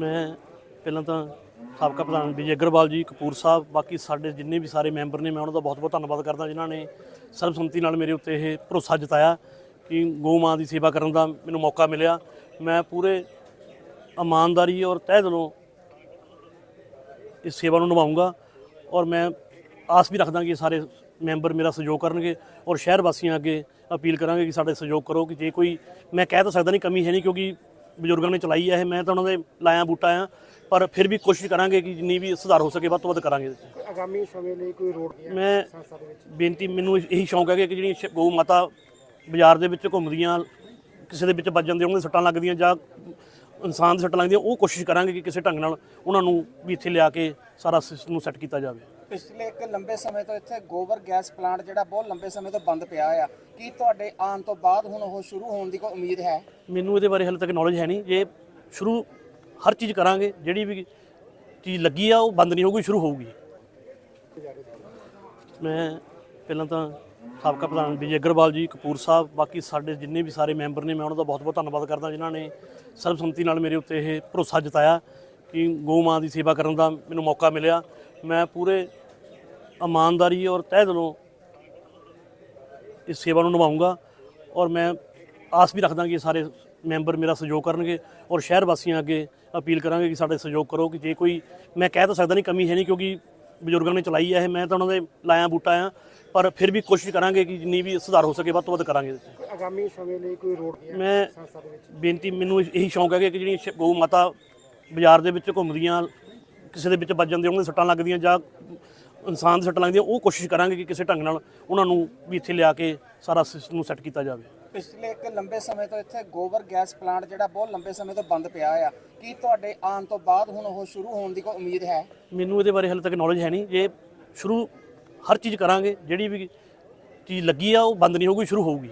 ਮੈਂ ਪਹਿਲਾਂ ਤਾਂ ਸਾਬਕਾ ਪ੍ਰਧਾਨ ਵਿਜੇ ਅਗਰਵਾਲ ਜੀ, ਕਪੂਰ ਸਾਹਿਬ, ਬਾਕੀ ਸਾਡੇ ਜਿੰਨੇ ਵੀ ਸਾਰੇ ਮੈਂਬਰ ਨੇ, ਮੈਂ ਉਹਨਾਂ ਦਾ ਬਹੁਤ-ਬਹੁਤ ਧੰਨਵਾਦ ਕਰਦਾ, ਜਿਨ੍ਹਾਂ ਨੇ ਸਰਬਸੰਮਤੀ ਨਾਲ ਮੇਰੇ ਉੱਤੇ ਇਹ ਭਰੋਸਾ ਜਤਾਇਆ ਕਿ ਗਊ ਮਾਂ ਦੀ ਸੇਵਾ ਕਰਨ ਦਾ ਮੈਨੂੰ ਮੌਕਾ ਮਿਲਿਆ। ਮੈਂ ਪੂਰੇ ਇਮਾਨਦਾਰੀ ਔਰ ਤਹਿ ਦਿਲੋਂ ਇਸ ਸੇਵਾ ਨੂੰ ਨਿਭਾਊਂਗਾ ਔਰ ਮੈਂ ਆਸ ਵੀ ਰੱਖਦਾ ਕਿ ਸਾਰੇ ਮੈਂਬਰ ਮੇਰਾ ਸਹਿਯੋਗ ਕਰਨਗੇ ਔਰ ਸ਼ਹਿਰ ਵਾਸੀਆਂ ਅੱਗੇ ਅਪੀਲ ਕਰਾਂਗੇ ਕਿ ਸਾਡੇ ਸਹਿਯੋਗ ਕਰੋ ਕਿ ਜੇ ਕੋਈ, ਮੈਂ ਕਹਿ ਤਾਂ ਸਕਦਾ ਨਹੀਂ ਕਮੀ ਹੈ ਨਹੀਂ ਕਿਉਂਕਿ ਬਜ਼ੁਰਗਾਂ ਨੇ ਚਲਾਈ ਹੈ ਇਹ ਮੈਂ ਤਾਂ ਉਹਨਾਂ ਦੇ ਲਾਇਆ ਬੂਟਾ ਆ ਪਰ ਫਿਰ ਵੀ ਕੋਸ਼ਿਸ਼ ਕਰਾਂਗੇ ਕਿ ਜਿੰਨੀ ਵੀ ਸੁਧਾਰ ਹੋ ਸਕੇ ਵੱਧ ਤੋਂ ਵੱਧ ਕਰਾਂਗੇ ਇਹਦੇ 'ਚ। ਆਗਾਮੀ ਸਮੇਂ ਲਈ ਕੋਈ ਰੋਡ ਮੈਂ ਸੰਸਥਾ ਦੇ ਵਿੱਚ ਬੇਨਤੀ ਮੈਨੂੰ ਇਹੀ ਸ਼ੌਂਕ ਹੈ ਕਿ ਜਿਹੜੀ ਸ਼- ਗਊ ਮਾਤਾ ਬਾਜ਼ਾਰ ਦੇ ਵਿੱਚ ਘੁੰਮਦੀਆਂ ਕਿਸੇ ਦੇ ਵਿੱਚ ਵੱਜ ਜਾਂਦੇ ਉਹਨਾਂ ਦੇ ਸੱਟਾਂ ਲੱਗਦੀਆਂ ਜਾਂ ਇਨਸਾਨ ਦੇ ਸੱਟਾਂ ਲੱਗਦੀਆਂ ਉਹ ਕੋਸ਼ਿਸ਼ ਕਰਾਂਗੇ ਕਿ ਕਿਸੇ ਢੰਗ ਨਾਲ ਉਹਨਾਂ ਨੂੰ ਵੀ ਇੱਥੇ ਲਿਆ ਕੇ ਸਾਰਾ ਸਿਸਟਮ ਨੂੰ ਸੈੱਟ ਕੀਤਾ ਜਾਵੇ ਪਿਛਲੇ ਇੱਕ ਲੰਬੇ ਸਮੇਂ ਤੋਂ ਇੱਥੇ ਗੋਬਰ ਗੈਸ ਪਲਾਂਟ ਜਿਹੜਾ ਬਹੁਤ ਲੰਬੇ ਸਮੇਂ ਤੋਂ ਬੰਦ ਪਿਆ ਆ। ਕੀ ਤੁਹਾਡੇ ਆਉਣ ਤੋਂ ਬਾਅਦ ਹੁਣ ਉਹ ਸ਼ੁਰੂ ਹੋਣ ਦੀ ਕੋਈ ਉਮੀਦ ਹੈ? ਮੈਨੂੰ ਇਹਦੇ ਬਾਰੇ ਹਾਲੇ ਤੱਕ ਨੌਲੇਜ ਹੈ ਨਹੀਂ। ਜੇ ਸ਼ੁਰੂ ਹਰ ਚੀਜ਼ ਕਰਾਂਗੇ, ਜਿਹੜੀ ਵੀ ਚੀਜ਼ ਲੱਗੀ ਆ, ਉਹ ਬੰਦ ਨਹੀਂ ਹੋਊਗੀ, ਸ਼ੁਰੂ ਹੋਊਗੀ। ਮੈਂ ਪਹਿਲਾਂ ਤਾਂ ਸਾਬਕਾ ਪ੍ਰਧਾਨ ਵਿਜੇ ਅਗਰਵਾਲ ਜੀ, ਕਪੂਰ ਸਾਹਿਬ, ਬਾਕੀ ਸਾਡੇ ਜਿੰਨੇ ਵੀ ਸਾਰੇ ਮੈਂਬਰ ਨੇ, ਮੈਂ ਉਹਨਾਂ ਦਾ ਬਹੁਤ-ਬਹੁਤ ਧੰਨਵਾਦ ਕਰਦਾ, ਜਿਨ੍ਹਾਂ ਨੇ ਸਰਬਸੰਮਤੀ ਨਾਲ ਮੇਰੇ ਉੱਤੇ ਇਹ ਭਰੋਸਾ ਜਤਾਇਆ ਕਿ ਗਊ ਮਾਂ ਦੀ ਸੇਵਾ ਕਰਨ ਦਾ ਮੈਨੂੰ ਮੌਕਾ ਮਿਲਿਆ। ਮੈਂ ਪੂਰੇ ਇਮਾਨਦਾਰੀ ਔਰ ਤਹਿ ਦਿਲੋਂ ਇਸ ਸੇਵਾ ਨੂੰ ਨਿਭਾਊਂਗਾ ਔਰ ਮੈਂ ਆਸ ਵੀ ਰੱਖਦਾ ਕਿ ਸਾਰੇ ਮੈਂਬਰ ਮੇਰਾ ਸਹਿਯੋਗ ਕਰਨਗੇ ਔਰ ਸ਼ਹਿਰ ਵਾਸੀਆਂ ਅੱਗੇ ਅਪੀਲ ਕਰਾਂਗੇ ਕਿ ਸਾਡੇ ਸਹਿਯੋਗ ਕਰੋ ਕਿ ਜੇ ਕੋਈ ਮੈਂ ਕਹਿ ਤਾਂ ਸਕਦਾ ਨਹੀਂ ਕਮੀ ਹੈ ਨਹੀਂ ਕਿਉਂਕਿ ਬਜ਼ੁਰਗਾਂ ਨੇ ਚਲਾਈ ਹੈ ਇਹ ਮੈਂ ਤਾਂ ਉਹਨਾਂ ਦੇ ਲਾਇਆ ਬੂਟਾ ਆ ਪਰ ਫਿਰ ਵੀ ਕੋਸ਼ਿਸ਼ ਕਰਾਂਗੇ ਕਿ ਜਿੰਨੀ ਵੀ ਸੁਧਾਰ ਹੋ ਸਕੇ ਵੱਧ ਤੋਂ ਵੱਧ ਕਰਾਂਗੇ। ਆਗਾਮੀ ਸਮੇਂ ਲਈ ਕੋਈ ਰੋਡ ਮੈਂ ਬੇਨਤੀ ਮੈਨੂੰ ਇਹੀ ਸ਼ੌਂਕ ਹੈ ਕਿ ਜਿਹੜੀ ਗਊ ਮਾਤਾ ਬਾਜ਼ਾਰ ਦੇ ਵਿੱਚ ਘੁੰਮਦੀਆਂ ਕਿਸੇ ਦੇ ਵਿੱਚ ਵੱਜ ਜਾਂਦੇ ਉਹਨਾਂ ਦੇ ਸੱਟਾਂ ਲੱਗਦੀਆਂ ਜਾਂ ਇਨਸਾਨ ਦੇ ਸੱਟਾਂ ਲੱਗਦੀਆਂ ਉਹ ਕੋਸ਼ਿਸ਼ ਕਰਾਂਗੇ ਕਿ ਕਿਸੇ ਢੰਗ ਨਾਲ ਉਹਨਾਂ ਨੂੰ ਵੀ ਇੱਥੇ ਲਿਆ ਕੇ ਸਾਰਾ ਸਿਸਟਮ ਨੂੰ ਸੈੱਟ ਕੀਤਾ ਜਾਵੇ। ਪਿਛਲੇ ਇੱਕ ਲੰਬੇ ਸਮੇਂ ਤੋਂ ਇੱਥੇ ਗੋਬਰ ਗੈਸ ਪਲਾਂਟ ਜਿਹੜਾ ਬਹੁਤ ਲੰਬੇ ਸਮੇਂ ਤੋਂ ਬੰਦ ਪਿਆ ਆ। ਕੀ ਤੁਹਾਡੇ ਆਉਣ ਤੋਂ ਬਾਅਦ ਹੁਣ ਉਹ ਸ਼ੁਰੂ ਹੋਣ ਦੀ ਕੋਈ ਉਮੀਦ ਹੈ? ਮੈਨੂੰ ਇਹਦੇ ਬਾਰੇ ਹਾਲੇ ਤੱਕ ਨੌਲੇਜ ਹੈ ਨਹੀਂ। ਜੇ ਸ਼ੁਰੂ ਹਰ ਚੀਜ਼ ਕਰਾਂਗੇ ਜਿਹੜੀ ਵੀ ਚੀਜ਼ ਲੱਗੀ ਆ ਉਹ ਬੰਦ ਨਹੀਂ ਹੋਊਗੀ ਸ਼ੁਰੂ ਹੋਊਗੀ।